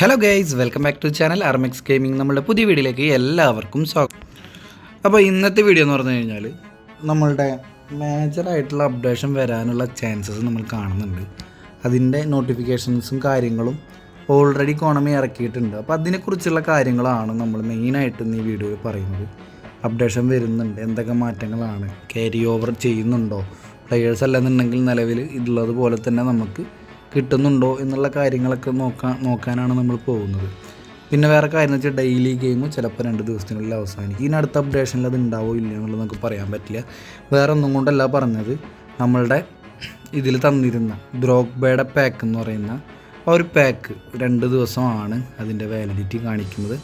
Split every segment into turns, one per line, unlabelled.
Hello guys welcome back to channel Armix gaming നമ്മുടെ പുതിയ വീഡിയോയിലേക്ക് എല്ലാവർക്കും സ്വാഗതം. അപ്പോൾ ഇന്നത്തെ വീഡിയോ എന്ന് പറഞ്ഞു കഴിഞ്ഞാൽ നമ്മളുടെ മേജറായിട്ടുള്ള അപ്ഡേഷൻ വരാനുള്ള ചാൻസസ് നമ്മൾ കാണുന്നുണ്ട്. അതിന്റെ നോട്ടിഫിക്കേഷൻസും കാര്യങ്ങളും ഓൾറെഡി ഇക്കോണമി ഇറക്കിയിട്ടുണ്ട്. അപ്പോൾ അതിനെക്കുറിച്ചുള്ള കാര്യങ്ങളാണ് നമ്മൾ മെയിനായിട്ട് ഈ വീഡിയോയിൽ പറയുന്നത്. അപ്ഡേഷൻ വരുന്നുണ്ട്. എന്തൊക്കെ മാറ്റങ്ങളാണ്? ക്യാരി ഓവർ ചെയ്യുന്നുണ്ടോ? പ്ലെയേഴ്സ് അല്ലെന്നുണ്ടെങ്കിൽ നിലവിൽ ഇതുള്ളത് പോലെ തന്നെ നമുക്ക് കിട്ടുന്നുണ്ടോ എന്നുള്ള കാര്യങ്ങളൊക്കെ നോക്കാൻ നോക്കാനാണ് നമ്മൾ പോകുന്നത്. പിന്നെ വേറെ കാര്യം എന്ന് വെച്ചാൽ ഡെയിലി ഗെയിം ചിലപ്പോൾ രണ്ട് ദിവസത്തിനുള്ളിൽ അവസാനിക്കും. ഇനി അടുത്ത അപ്ഡേഷനിൽ അത് ഉണ്ടാവോ ഇല്ല എന്നുള്ളത് നമുക്ക് പറയാൻ പറ്റില്ല. വേറെ ഒന്നും കൊണ്ടല്ല പറഞ്ഞത് നമ്മളുടെ ഇതിൽ തന്നിരുന്ന ദ്രോഗ്ബയുടെ പാക്ക് എന്ന് പറയുന്ന ആ ഒരു പാക്ക് രണ്ട് ദിവസമാണ് അതിന്റെ വാലിഡിറ്റി കാണിക്കുന്നത്.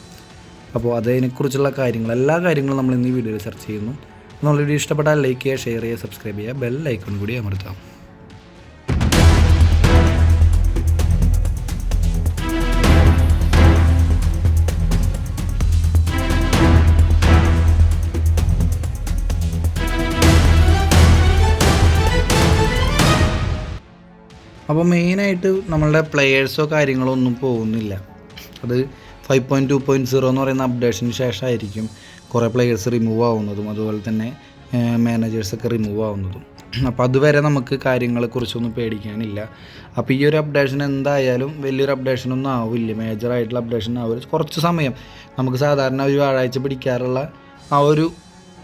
അപ്പോൾ അതിനെക്കുറിച്ചുള്ള കാര്യങ്ങൾ എല്ലാ കാര്യങ്ങളും നമ്മൾ ഇന്ന് ഈ വീഡിയോയിൽ ചർച്ച ചെയ്യുന്നു. നമ്മൾ വീഡിയോ ഇഷ്ടപ്പെട്ടാൽ ലൈക്ക് ചെയ്യുക ഷെയർ ചെയ്യുക സബ്സ്ക്രൈബ് ചെയ്യുക ബെൽ ഐക്കൺ കൂടി അമർത്താം അപ്പോൾ മെയിനായിട്ട് നമ്മളുടെ പ്ലെയേഴ്സോ കാര്യങ്ങളോ ഒന്നും പോകുന്നില്ല. അത് five point two point zero എന്ന് പറയുന്ന അപ്ഡേഷന് ശേഷമായിരിക്കും കുറേ പ്ലെയേഴ്സ് റിമൂവ് ആവുന്നതും അതുപോലെ തന്നെ മാനേജേഴ്സൊക്കെ റിമൂവ് ആവുന്നതും. അപ്പോൾ അതുവരെ നമുക്ക് കാര്യങ്ങളെക്കുറിച്ചൊന്നും പേടിക്കാനില്ല. അപ്പോൾ ഈ ഒരു അപ്ഡേഷൻ എന്തായാലും വലിയൊരു അപ്ഡേഷനൊന്നും ആവില്ല. മേജറായിട്ടുള്ള അപ്ഡേഷൻ ആവില്ല. കുറച്ച് സമയം നമുക്ക് സാധാരണ ഒരു വ്യാഴാഴ്ച പിടിക്കാറുള്ള ആ ഒരു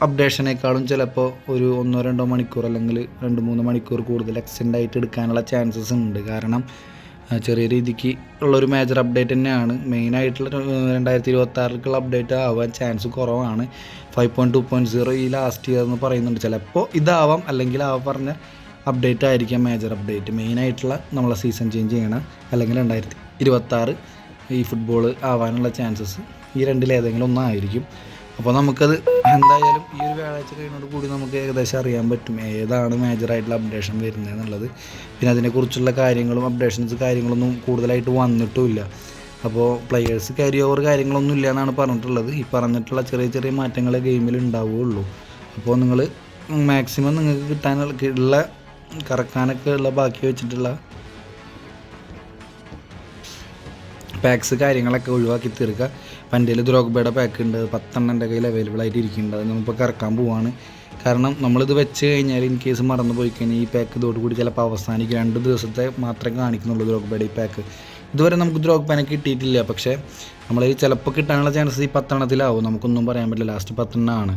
അപ്ഡേഷനേക്കാളും ചിലപ്പോൾ ഒരു ഒന്നോ രണ്ടോ മണിക്കൂർ അല്ലെങ്കിൽ രണ്ട് മൂന്ന് മണിക്കൂർ കൂടുതൽ എക്സ്റ്റെൻഡ് ആയിട്ട് എടുക്കാനുള്ള ചാൻസസ് ഉണ്ട്. കാരണം ചെറിയ രീതിക്ക് ഉള്ളൊരു മേജർ അപ്ഡേറ്റ് തന്നെയാണ്. മെയിനായിട്ടുള്ള രണ്ടായിരത്തി ഇരുപത്തി ആറിലേക്കുള്ള അപ്ഡേറ്റ് ആവാൻ ചാൻസ് കുറവാണ്. Five point two point zero ഈ ലാസ്റ്റ് ഇയർ എന്ന് പറയുന്നുണ്ട്. ചിലപ്പോൾ ഇതാവാം. അല്ലെങ്കിൽ ആ പറഞ്ഞ അപ്ഡേറ്റ് ആയിരിക്കാം മേജർ അപ്ഡേറ്റ് മെയിനായിട്ടുള്ള നമ്മളെ സീസൺ ചേഞ്ച് ചെയ്യണം അല്ലെങ്കിൽ രണ്ടായിരത്തി ഇരുപത്താറ് ഈ ഫുട്ബോൾ ആവാനുള്ള ചാൻസസ് ഈ രണ്ടിലേതെങ്കിലും ഒന്നായിരിക്കും അപ്പോൾ നമുക്കത് എന്തായാലും ഈ ഒരു വ്യാഴാഴ്ച കഴിഞ്ഞോട് കൂടി നമുക്ക് ഏകദേശം അറിയാൻ പറ്റും ഏതാണ് മേജറായിട്ടുള്ള അപ്ഡേഷൻ വരുന്നത് എന്നുള്ളത്. പിന്നെ അതിനെക്കുറിച്ചുള്ള കാര്യങ്ങളും അപ്ഡേഷൻസ് കാര്യങ്ങളൊന്നും കൂടുതലായിട്ട് വന്നിട്ടുമില്ല. അപ്പോൾ പ്ലെയേഴ്സ് ക്യാരി ഓവർ കാര്യങ്ങളൊന്നും ഇല്ല എന്നാണ് പറഞ്ഞിട്ടുള്ളത്. ഈ പറഞ്ഞിട്ടുള്ള ചെറിയ ചെറിയ മാറ്റങ്ങളെ ഗെയിമിൽ ഉണ്ടാവുകയുള്ളൂ. അപ്പോൾ നിങ്ങൾ മാക്സിമം നിങ്ങൾക്ക് കിട്ടാനുള്ള കറക്കാനൊക്കെ ഉള്ള ബാക്കി വെച്ചിട്ടുള്ള പാക്സ് കാര്യങ്ങളൊക്കെ ഒഴിവാക്കി തീർക്കുക. പണ്ടിൽ ദ്രോഗ്ബയുടെ പാക്ക് ഉണ്ട്. പത്തെണ്ണം എന്റെ കയ്യിൽ അവൈലബിൾ ആയിട്ട് ഇരിക്കുന്നുണ്ട്. അത് നമ്മളിപ്പോൾ കറക്കാൻ പോവാണ്. കാരണം നമ്മളിത് വെച്ച് കഴിഞ്ഞാൽ ഇൻ കേസ് മറന്നു പോയി കഴിഞ്ഞാൽ ഈ പാക്ക് ഇതോടുകൂടി ചിലപ്പോൾ അവസാനിക്കും. രണ്ട് ദിവസത്തെ മാത്രമേ കാണിക്കുന്നുള്ളൂ ദ്രോഗ്ബയുടെ ഈ പാക്ക് ഇതുവരെ നമുക്ക് ദ്രോഗ്ബാനെ കിട്ടിയിട്ടില്ല. പക്ഷേ നമ്മൾ ചിലപ്പോൾ കിട്ടാനുള്ള ചാൻസസ് ഈ പത്തെണ്ണത്തിലാവും. നമുക്കൊന്നും പറയാൻ പറ്റില്ല. ലാസ്റ്റ് പത്തെണ്ണമാണ്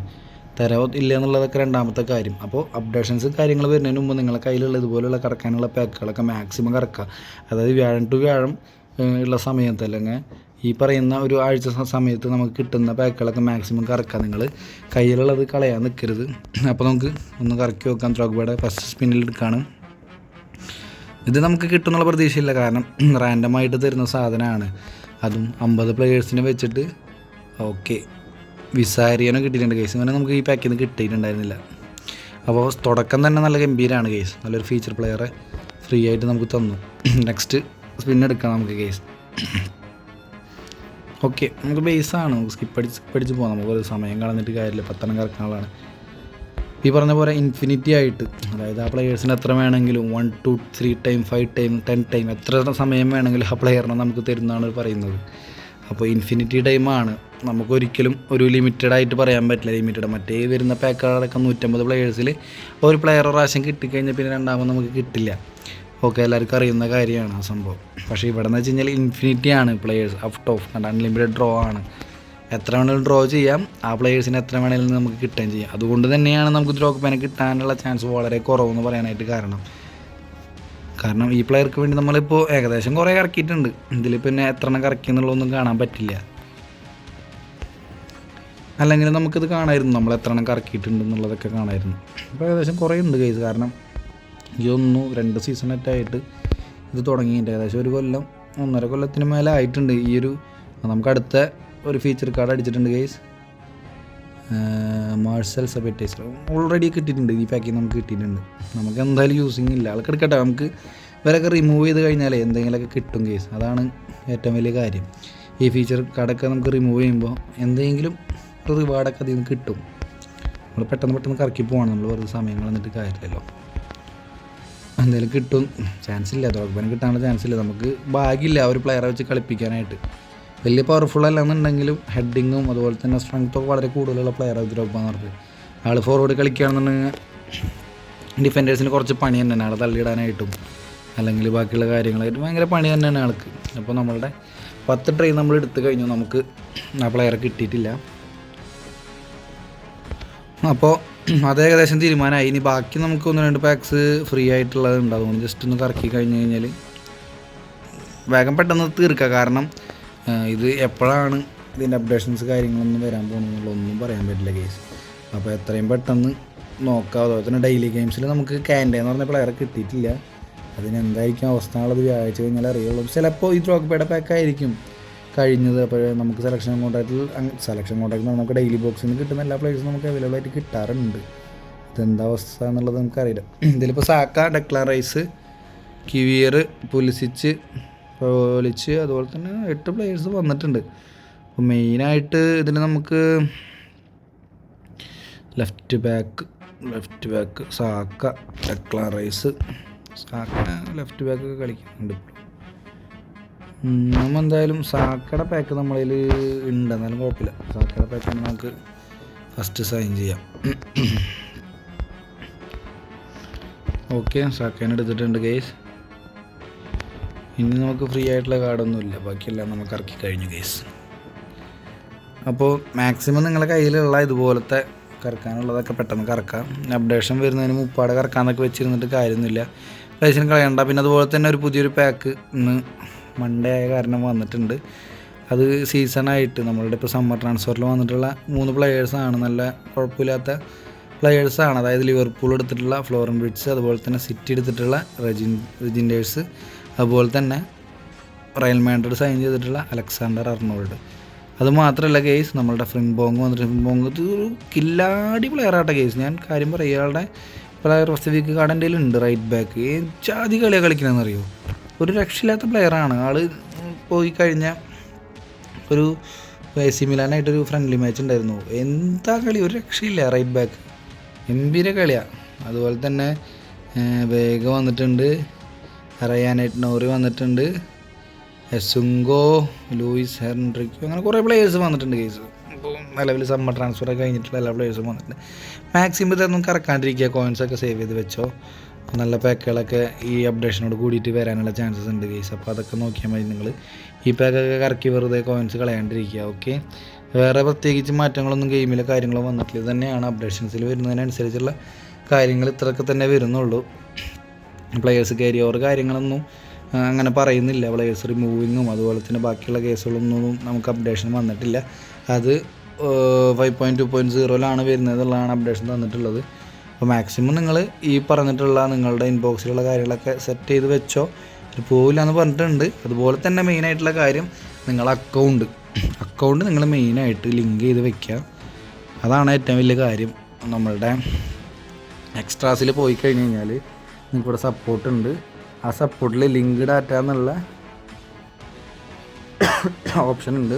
തരവോ ഇല്ല എന്നുള്ളതൊക്കെ രണ്ടാമത്തെ കാര്യം. അപ്പോൾ അപ്ഡേഷൻസ് കാര്യങ്ങൾ വരുന്നതിന് മുമ്പ് നിങ്ങളുടെ കയ്യിലുള്ള ഇതുപോലുള്ള കറക്കാനുള്ള പാക്കുകളൊക്കെ മാക്സിമം കറക്കുക. അതായത് വ്യാഴം ടു വ്യാഴം ഉള്ള സമയത്ത് അല്ലെങ്കിൽ ഈ പറയുന്ന ഒരു ആഴ്ച സമയത്ത് നമുക്ക് കിട്ടുന്ന പാക്കുകളൊക്കെ മാക്സിമം കറക്കുക നിങ്ങൾ കയ്യിലുള്ളത് കളയാൻ നിൽക്കരുത് അപ്പോൾ നമുക്ക് ഒന്ന് കറക്കി വെക്കാം. ത്രോഗ്ബയുടെ ഫസ്റ്റ് സ്പിന്നിൽ എടുക്കുകയാണ് ഇത് നമുക്ക് കിട്ടുന്നുള്ള പ്രതീക്ഷയില്ല. കാരണം റാൻഡമായിട്ട് തരുന്ന സാധനമാണ്. അതും അമ്പത് പ്ലെയേഴ്സിനെ വെച്ചിട്ട് ഓക്കെ വിസാരിയനോ കിട്ടിയിട്ടുണ്ട് കേസ് അങ്ങനെ നമുക്ക് ഈ പാക്കിൽ നിന്ന് കിട്ടിയിട്ടുണ്ടായിരുന്നില്ല. അപ്പോൾ തുടക്കം തന്നെ നല്ല ഗംഭീരമാണ് കേസ് നല്ലൊരു ഫീച്ചർ പ്ലെയറെ ഫ്രീ ആയിട്ട് നമുക്ക് തന്നു. നെക്സ്റ്റ് സ്പിൻ എടുക്കാം നമുക്ക് കേസ് ഓക്കെ നമുക്ക് ബേസാണ് സ്കിപ്പ് അടിച്ച് അടിച്ച് പോകാം നമുക്ക് ഒരു സമയം കളഞ്ഞിട്ട് കാര്യമില്ല. പത്തെണ്ണം കറക്കാനുള്ളതാണ് ഈ പറഞ്ഞ പോലെ ഇൻഫിനിറ്റി ആയിട്ട് അതായത് ആ പ്ലെയേഴ്സിന് എത്ര വേണമെങ്കിലും one two three time five time ten time എത്ര സമയം വേണമെങ്കിലും ആ പ്ലെയറിനെ നമുക്ക് തരുന്നതാണ് പറയുന്നത്. അപ്പോൾ ഇൻഫിനിറ്റി ടൈമാണ് നമുക്കൊരിക്കലും ഒരു ലിമിറ്റഡ് ആയിട്ട് പറയാൻ പറ്റില്ല. ലിമിറ്റഡ് മറ്റേ വരുന്ന പാക്കുകളടക്കം നൂറ്റമ്പത് പ്ലെയേഴ്സിൽ ഒരു പ്ലെയർ പ്രാവശ്യം കിട്ടിക്കഴിഞ്ഞാൽ പിന്നെ രണ്ടാമത് നമുക്ക് കിട്ടില്ല. ഓക്കെ എല്ലാവർക്കും അറിയുന്ന കാര്യമാണ് ആ സംഭവം. പക്ഷേ ഇവിടെ എന്ന് വെച്ച് കഴിഞ്ഞാൽ ഇൻഫിനിറ്റി ആണ് പ്ലെയേഴ്സ് ഔട്ട് ഓഫ് കണ്ട അൺലിമിറ്റഡ് ഡ്രോ ആണ്. എത്ര വേണമെങ്കിലും ഡ്രോ ചെയ്യാം ആ പ്ലെയേഴ്സിന് എത്ര വേണമെങ്കിലും നമുക്ക് കിട്ടുകയും ചെയ്യാം. അതുകൊണ്ട് തന്നെയാണ് നമുക്ക് പേന കിട്ടാനുള്ള ചാൻസ് വളരെ കുറവെന്ന് പറയാനായിട്ട് കാരണം. കാരണം ഈ പ്ലെയർക്ക് വേണ്ടി നമ്മളിപ്പോൾ ഏകദേശം കുറേ കറക്കിയിട്ടുണ്ട്. ഇതിൽ പിന്നെ എത്ര എണ്ണം കറക്കി എന്നുള്ളതൊന്നും കാണാൻ പറ്റില്ല. അല്ലെങ്കിൽ നമുക്കിത് കാണായിരുന്നു. നമ്മൾ എത്ര എണ്ണം കറക്കിയിട്ടുണ്ട് എന്നുള്ളതൊക്കെ കാണായിരുന്നു. അപ്പോൾ ഏകദേശം കുറേ ഉണ്ട് കേസ് കാരണം ഈ രണ്ട് രണ്ട് സീസണറ്റായിട്ട് ഇത് തുടങ്ങിയിട്ട് ഏകദേശം ഒരു കൊല്ലം ഒന്നര കൊല്ലത്തിന് മേലെ ആയിട്ടുണ്ട് ഈ ഒരു നമുക്ക് അടുത്ത ഒരു ഫീച്ചർ കാർഡ് അടിച്ചിട്ടുണ്ട് ഗൈസ് മാർഷൽ സബറ്റൈസർ ഓൾറെഡി കിട്ടിയിട്ടുണ്ട് ഈ പാക്കിൽ നമുക്ക് കിട്ടിയിട്ടുണ്ട്. നമുക്ക് എന്തായാലും യൂസിങ് ഇല്ല. ആൾക്ക് എടുക്കട്ടെ നമുക്ക് ഇവരൊക്കെ റിമൂവ് ചെയ്ത് കഴിഞ്ഞാലേ എന്തെങ്കിലുമൊക്കെ കിട്ടും കേസ് അതാണ് ഏറ്റവും വലിയ കാര്യം. ഈ ഫീച്ചർ കാർഡൊക്കെ നമുക്ക് റിമൂവ് ചെയ്യുമ്പോൾ എന്തെങ്കിലും ഒരു റിവാർഡൊക്കെ അതിൽ നിന്ന് കിട്ടും. നമ്മൾ പെട്ടെന്ന് പെട്ടെന്ന് കറക്കി പോവാണ്. നമ്മൾ വെറുതെ സമയങ്ങൾ എന്നിട്ട് കാര്യമില്ലല്ലോ. എന്തായാലും കിട്ടും. ചാൻസ് ഇല്ല ദ്രോഗ്ബനെ കിട്ടാനുള്ള ചാൻസ് ഇല്ല നമുക്ക് ഭാഗ്യമില്ല ഒരു പ്ലെയറെ വെച്ച് കളിപ്പിക്കാനായിട്ട്. വലിയ പവർഫുൾ അല്ലെന്നുണ്ടെങ്കിലും ഹെഡിങ്ങും അതുപോലെ തന്നെ സ്ട്രെങ്ത്തും വളരെ കൂടുതലുള്ള പ്ലെയറാണ് ദ്രോഗ്ബ എന്ന് പറഞ്ഞത്. ആൾ ഫോർവേഡ് കളിക്കുകയാണെന്നുണ്ടെങ്കിൽ ഡിഫൻഡേഴ്സിന് കുറച്ച് പണി തന്നെയാണ്. ആളെ തള്ളിയിടാനായിട്ടും അല്ലെങ്കിൽ ബാക്കിയുള്ള കാര്യങ്ങളായിട്ട് ഭയങ്കര പണി തന്നെയാണ് ആൾക്ക്. അപ്പോൾ നമ്മളുടെ പത്ത് ട്രെയിൻ നമ്മൾ എടുത്തു കഴിഞ്ഞു. നമുക്ക് ആ പ്ലെയറെ കിട്ടിയിട്ടില്ല. അപ്പോൾ അത് ഏകദേശം തീരുമാനമായി. ഇനി ബാക്കി നമുക്ക് ഒന്ന് രണ്ട് പാക്സ് ഫ്രീ ആയിട്ടുള്ളത് ഉണ്ടാകും ജസ്റ്റ് ഒന്ന് കറക്കി കഴിഞ്ഞ് കഴിഞ്ഞാൽ വേഗം പെട്ടെന്ന് തീർക്കുക കാരണം ഇത് എപ്പോഴാണ് ഇതിന്റെ അപ്ഡേഷൻസ് കാര്യങ്ങളൊന്നും വരാൻ പോകുന്നുള്ളൊന്നും പറയാൻ പറ്റില്ല കേസ് അപ്പോൾ എത്രയും പെട്ടെന്ന് നോക്കാം. അതുപോലെ തന്നെ ഡെയിലി ഗെയിംസിൽ നമുക്ക് ക്യാൻഡേ എന്ന് പറഞ്ഞ പ്ലെയർ കിട്ടിയിട്ടില്ല. അതിന് എന്തായിരിക്കും അവസ്ഥ എന്നുള്ളത് വ്യാഴാഴ്ച കഴിഞ്ഞാൽ അറിയുള്ളൂ. ചിലപ്പോൾ ഈ ദ്രോഗ്ബയുടെ പാക്ക് ആയിരിക്കും. കഴിഞ്ഞത്. അപ്പോൾ നമുക്ക് സെലക്ഷൻ കോൺട്രാക്റ്റിൽ സെലക്ഷൻ കോൺട്രാക്റ്റിൽ നമുക്ക് ഡെയിലി ബോക്സിൽ നിന്ന് കിട്ടുന്ന എല്ലാ പ്ലേയേഴ്സും നമുക്ക് അവൈലബിൾ ആയിട്ട് കിട്ടാറുണ്ട്. ഇതെന്താ അവസ്ഥ എന്നുള്ളത് നമുക്കറിയില്ല. ഇതിലിപ്പോൾ Saka Declan Rice Kiwior Pulisic പോലിച്ച് അതുപോലെ തന്നെ എട്ട് പ്ലേയേഴ്സ് വന്നിട്ടുണ്ട്. അപ്പോൾ മെയിനായിട്ട് ഇതിൽ നമുക്ക് left back left back Saka Declan Rice Saka left back ഒക്കെ കളിക്കുന്നുണ്ട്. നമ്മൾ എന്തായാലും സാക്കട പാക്ക് നമ്മളിൽ ഉണ്ട്. എന്നാലും കുഴപ്പമില്ല. സാക്കട പാക്ക് നമുക്ക് ഫസ്റ്റ് സൈൻ ചെയ്യാം. ഓക്കെ സാക്കേനെ എടുത്തിട്ടുണ്ട് കേസ് ഇനി നമുക്ക് ഫ്രീ ആയിട്ടുള്ള കാർഡൊന്നുമില്ല ബാക്കിയെല്ലാം നമുക്ക് ഇറക്കി കഴിഞ്ഞു കേസ് അപ്പോൾ മാക്സിമം നിങ്ങളുടെ കയ്യിലുള്ള ഇതുപോലത്തെ കറക്കാനുള്ളതൊക്കെ പെട്ടെന്ന് കറക്കാം. അപ്ഡേഷൻ വരുന്നതിന് മുപ്പാടെ കറക്കാന്നൊക്കെ വെച്ചിരുന്നിട്ട് കാര്യമൊന്നുമില്ല. പൈസ കളയണ്ട. പിന്നെ അതുപോലെ തന്നെ ഒരു പുതിയൊരു പാക്ക് ഇന്ന് മൺഡേ ആയ കാരണം വന്നിട്ടുണ്ട്. അത് സീസണായിട്ട് നമ്മളുടെ ഇപ്പോൾ സമ്മർ ട്രാൻസ്ഫറിൽ വന്നിട്ടുള്ള മൂന്ന് പ്ലെയേഴ്സാണ് നല്ല കുഴപ്പമില്ലാത്ത പ്ലെയേഴ്സാണ് അതായത് ലിവർപൂൾ എടുത്തിട്ടുള്ള ഫ്ലോറൻ ബ്രിഡ്സ് അതുപോലെ തന്നെ സിറ്റി എടുത്തിട്ടുള്ള റെജിൻ റെജിൻഡേഴ്സ് അതുപോലെ തന്നെ റയൽ മാൻഡ്രിഡ് സൈൻ ചെയ്തിട്ടുള്ള അലക്സാണ്ടർ അർണോൾഡ് അത് മാത്രമല്ല കേസ് നമ്മളുടെ ഫ്രിംബോങ് വന്നിട്ട് ഫ്രിംബോങ് ഒരു കില്ലാടി പ്ലെയർ ആട്ടെ കേസ് ഞാൻ കാര്യം പറയാം ഇയാളുടെ പ്ലെയർ ഫസ്റ്റ് കാർഡ് എന്റെ ഉണ്ട് റൈറ്റ് ബാക്ക് ജാതി കളിയാണ് കളിക്കണമെന്ന് അറിയോ ഒരു രക്ഷയില്ലാത്ത പ്ലെയറാണ് ആൾ പോയി കഴിഞ്ഞ ഒരു എ മിലാനായിട്ടൊരു ഫ്രണ്ട്ലി മാച്ച് ഉണ്ടായിരുന്നു. എന്താ കളി? ഒരു രക്ഷയില്ല. റൈറ്റ് ബാക്ക് ഗംഭീര കളിയാണ് അതുപോലെ തന്നെ വേഗം വന്നിട്ടുണ്ട്. റയാനൈറ്റ് നോറി വന്നിട്ടുണ്ട്. എസുങ്കോ ലൂയിസ് ഹെൻറിക്കോ അങ്ങനെ കുറേ പ്ലേയേഴ്സ് വന്നിട്ടുണ്ട് കേസ് ഇപ്പോൾ നിലവിൽ സമ്മർ ട്രാൻസ്ഫർ ഒക്കെ കഴിഞ്ഞിട്ടുള്ള എല്ലാ പ്ലേയേഴ്സും വന്നിട്ടുണ്ട്. മാക്സിമം ഇതൊന്നും കറക്കാണ്ടിരിക്കുക. കോയിൻസ് ഒക്കെ സേവ് ചെയ്ത് വെച്ചോ. നല്ല പാക്കുകളൊക്കെ ഈ അപ്ഡേഷനോട് കൂടിയിട്ട് വരാനുള്ള ചാൻസസ് ഉണ്ട് ഗൈസ് അപ്പോൾ അതൊക്കെ നോക്കിയാൽ മതി നിങ്ങൾ ഈ പാക്കൊക്കെ കറക്കി വെറുതെ കോയിൻസ് കളയാണ്ടിരിക്കുക ഓക്കെ വേറെ പ്രത്യേകിച്ച് മാറ്റങ്ങളൊന്നും ഗെയിമിലെ കാര്യങ്ങളോ വന്നിട്ടില്ല. തന്നെയാണ് അപ്ഡേഷൻസിൽ വരുന്നതിനനുസരിച്ചുള്ള കാര്യങ്ങൾ ഇത്രയൊക്കെ തന്നെ വരുന്നുള്ളൂ. പ്ലെയേഴ്സ് കയറി ഓവർ കാര്യങ്ങളൊന്നും അങ്ങനെ പറയുന്നില്ല. പ്ലെയേഴ്സ് റിമൂവിങ്ങും അതുപോലെ തന്നെ ബാക്കിയുള്ള കേസുകളൊന്നും നമുക്ക് അപ്ഡേഷൻ വന്നിട്ടില്ല. അത് ഫൈവ് പോയിന്റ് ടു പോയിന്റ് സീറോയിലാണ് വരുന്നതെന്നുള്ളതാണ് അപ്ഡേഷൻ തന്നിട്ടുള്ളത്. അപ്പോൾ മാക്സിമം നിങ്ങൾ ഈ പറഞ്ഞിട്ടുള്ള നിങ്ങളുടെ ഇൻബോക്സിലുള്ള കാര്യങ്ങളൊക്കെ സെറ്റ് ചെയ്ത് വെച്ചോ. ഇത് പോവില്ല എന്ന് പറഞ്ഞിട്ടുണ്ട്. അതുപോലെ തന്നെ മെയിനായിട്ടുള്ള കാര്യം നിങ്ങളുടെ അക്കൗണ്ട് അക്കൗണ്ട് നിങ്ങൾ മെയിനായിട്ട് ലിങ്ക് ചെയ്ത് വെക്കുക. അതാണ് ഏറ്റവും വലിയ കാര്യം. നമ്മളുടെ എക്സ്ട്രാസിൽ പോയി കഴിഞ്ഞ് കഴിഞ്ഞാൽ നിങ്ങൾക്ക് ഇവിടെ സപ്പോർട്ട് ഉണ്ട്. ആ സപ്പോർട്ടിൽ ലിങ്ക് ഡാറ്റ എന്നുള്ള ഓപ്ഷൻ ഉണ്ട്.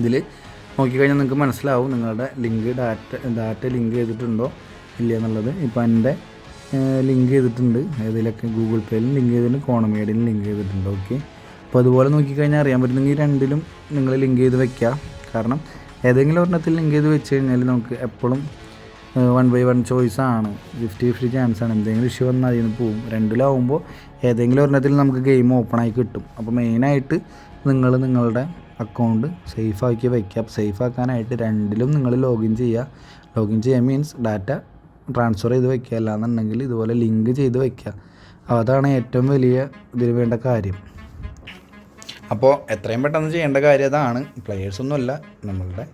ഇതിൽ നോക്കിക്കഴിഞ്ഞാൽ നിങ്ങൾക്ക് മനസ്സിലാവും നിങ്ങളുടെ ലിങ്ക് ഡാറ്റ ഡാറ്റ ലിങ്ക് ചെയ്തിട്ടുണ്ടോ. ഇല്ല എന്നുള്ളത്. ഇപ്പോൾ എന്റെ ലിങ്ക് ചെയ്തിട്ടുണ്ട്. ഏതിലൊക്കെ ഗൂഗിൾ പേയിലും ലിങ്ക് ചെയ്തിട്ടുണ്ട്. കോണമേഡിലും ലിങ്ക് ചെയ്തിട്ടുണ്ട്. ഓക്കെ അപ്പോൾ അതുപോലെ നോക്കിക്കഴിഞ്ഞാൽ അറിയാൻ പറ്റുന്നെങ്കിൽ രണ്ടിലും നിങ്ങൾ ലിങ്ക് ചെയ്ത് വെക്കുക കാരണം ഏതെങ്കിലും ഒരെണ്ണത്തിൽ ലിങ്ക് ചെയ്ത് വെച്ച് കഴിഞ്ഞാൽ നമുക്ക് എപ്പോഴും വൺ ബൈ വൺ ചോയ്സ് ആണ്. ഫിഫ്റ്റി ഫിഫ്റ്റി ചാൻസ് ആണ്. എന്തെങ്കിലും ഇഷ്യൂ വന്നാൽ അതിൽ നിന്ന് പോകും രണ്ടിലാവുമ്പോൾ ഏതെങ്കിലും ഒരെണ്ണത്തിൽ നമുക്ക് ഗെയിം ഓപ്പൺ ആയി കിട്ടും. അപ്പോൾ മെയിനായിട്ട് നിങ്ങൾ നിങ്ങളുടെ അക്കൗണ്ട് സേഫ് ആക്കി വയ്ക്കുക സേഫ് ആക്കാനായിട്ട് രണ്ടിലും നിങ്ങൾ ലോഗിൻ ചെയ്യുക ലോഗിൻ ചെയ്യുക മീൻസ് ഡാറ്റ ട്രാൻസ്ഫർ ചെയ്ത് വയ്ക്കുക അല്ലാന്നുണ്ടെങ്കിൽ ഇതുപോലെ ലിങ്ക് ചെയ്ത് വയ്ക്കുക അതാണ് ഏറ്റവും വലിയ ഇതിന് വേണ്ട കാര്യം. അപ്പോൾ എത്രയും പെട്ടെന്ന് ചെയ്യേണ്ട കാര്യം അതാണ്. പ്ലെയേഴ്സ് ഒന്നുമല്ല നമ്മളുടെ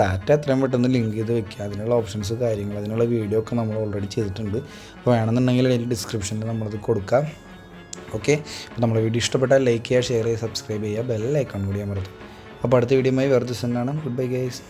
ഡാറ്റ എത്രയും പെട്ടെന്ന് ലിങ്ക് ചെയ്ത് വെക്കുക അതിനുള്ള ഓപ്ഷൻസ് കാര്യങ്ങൾ അതിനുള്ള വീഡിയോ ഒക്കെ നമ്മൾ ഓൾറെഡി ചെയ്തിട്ടുണ്ട്. അപ്പോൾ വേണമെന്നുണ്ടെങ്കിൽ അതിൽ ഡിസ്ക്രിപ്ഷനിൽ നമ്മളത് കൊടുക്കാം. ഓക്കെ അപ്പോൾ നമ്മളെ വീഡിയോ ഇഷ്ടപ്പെട്ടാൽ ലൈക്ക് ചെയ്യുക ഷെയർ ചെയ്യുക സബ്സ്ക്രൈബ് ചെയ്യുക ബെൽ ഐക്കൺ കൂടി അമർത്തും അപ്പോൾ അടുത്ത വീഡിയോയുമായി വേറെ ദിവസം കാണാം. Good bye guys